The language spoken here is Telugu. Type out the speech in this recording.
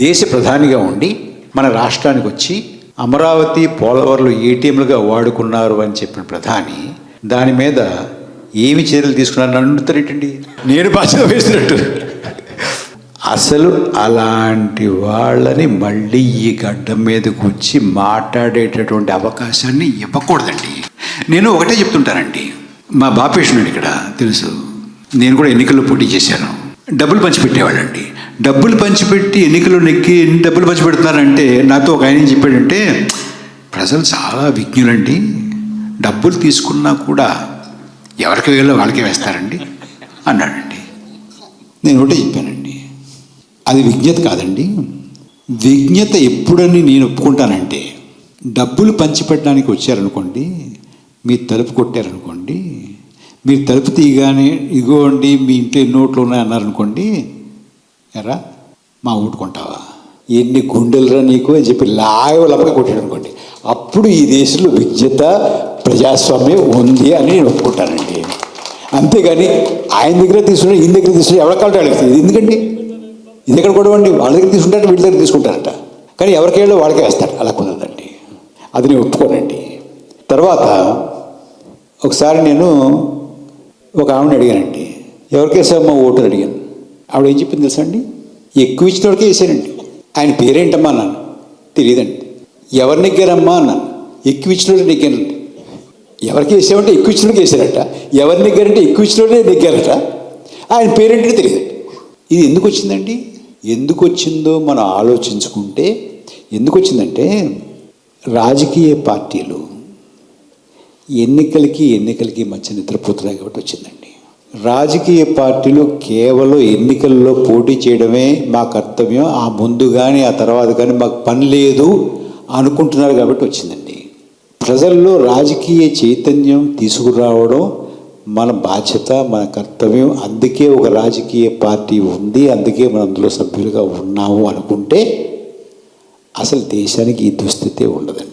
దేశ ప్రధానిగా ఉండి మన రాష్ట్రానికి వచ్చి అమరావతి పోలవరంలో ఏటీఎంలుగా వాడుకున్నారు అని చెప్పిన ప్రధాని దాని మీద ఏమి చర్యలు తీసుకున్నారు? నన్ను అడుగుతారేంటండి నేను బాధ్యత వేసినట్టు అసలు అలాంటి వాళ్ళని మళ్ళీ ఈ గడ్డం మీదకి వచ్చి మాట్లాడేటటువంటి అవకాశాన్ని ఇవ్వకూడదండి. నేను ఒకటే చెప్తుంటానండి. మా బాపేషుడు ఇక్కడ తెలుసు. నేను కూడా ఎన్నికల్లో పోటీ చేశాను. డబ్బులు పంచిపెట్టేవాళ్ళండి. డబ్బులు పంచిపెట్టి ఎన్నికలు నెక్కి ఎన్ని డబ్బులు పంచిపెడుతున్నారంటే నాతో ఒక ఆయన ఏం చెప్పాడంటే ప్రజలు చాలా విజ్ఞులండి. డబ్బులు తీసుకున్నా కూడా ఎవరికి వేయాలో వాళ్ళకే వేస్తారండి అన్నాడండి. నేను ఒకటే చెప్పానండి. అది విజ్ఞత కాదండి. విజ్ఞత ఎప్పుడని నేను ఒప్పుకుంటానంటే డబ్బులు పంచిపెట్టడానికి వచ్చారనుకోండి మీరు తలుపు కొట్టారనుకోండి మీరు తలుపు తీయగానే ఇగోండి మీ ఇంట్లో ఎన్ని నోట్లు ఉన్నాయి అన్నారనుకోండి ఎరా మా ఊటుకుంటావా ఎన్ని గుండెలరా నీకు అని చెప్పి లాగలపగా కొట్టాడు అనుకోండి అప్పుడు ఈ దేశంలో విద్యత ప్రజాస్వామ్యం ఉంది అని నేను ఒప్పుకుంటానండి. అంతేగాని ఆయన దగ్గర తీసుకుని ఈయన దగ్గర తీసుకుని ఎవరికి కావాలి అడుగుతుంది ఎందుకండి? ఇది ఎక్కడ కూడా అండి వాళ్ళ దగ్గర తీసుకుంటారట వీళ్ళ దగ్గర తీసుకుంటారట. కానీ ఎవరికేళ్ళో వాళ్ళకే వేస్తారు. అలా కుదరదండి. అది నేను ఒప్పుకోనండి. తర్వాత ఒకసారి నేను ఒక ఆవిడని అడిగానండి. ఎవరికేసామో ఓటు అడిగాను? ఆవిడ ఏం చెప్పింది తెలుసా అండి ఎక్కువ ఇచ్చిన వరకే వేసానండి ఆయన పేరేంటమ్మా అన్నాను. తెలియదండి ఎవరు నెగ్గారమ్మా అన్నాను. ఎక్కువ ఇచ్చిన వాళ్ళు నెగ్గానండి ఎవరికి వేసామంటే ఎక్కువ ఇచ్చిన వాళ్ళకి వేసారట. ఎవరు నెగ్గారంటే ఎక్కువ ఇచ్చిన వాళ్ళే నెగ్గారట. ఆయన పేరేంటో తెలియదు ఇది ఎందుకు వచ్చిందండి? ఎందుకు వచ్చిందో మనం ఆలోచించుకుంటే ఎందుకు వచ్చిందంటే రాజకీయ పార్టీలు ఎన్నికలకి ఎన్నికలకి మధ్య నిద్రపోతున్నాయి కాబట్టి వచ్చిందండి. రాజకీయ పార్టీలు కేవలం ఎన్నికల్లో పోటీ చేయడమే మా కర్తవ్యం. ఆ ముందు కానీ ఆ తర్వాత కానీ మాకు పని లేదు అనుకుంటున్నారు కాబట్టి వచ్చిందండి. ప్రజల్లో రాజకీయ చైతన్యం తీసుకురావడం మన బాధ్యత మన కర్తవ్యం. అందుకే ఒక రాజకీయ పార్టీ ఉంది. అందుకే మనం అందులో సభ్యులుగా ఉన్నాము అనుకుంటే అసలు దేశానికి ఈ దుస్థితే ఉండదండి.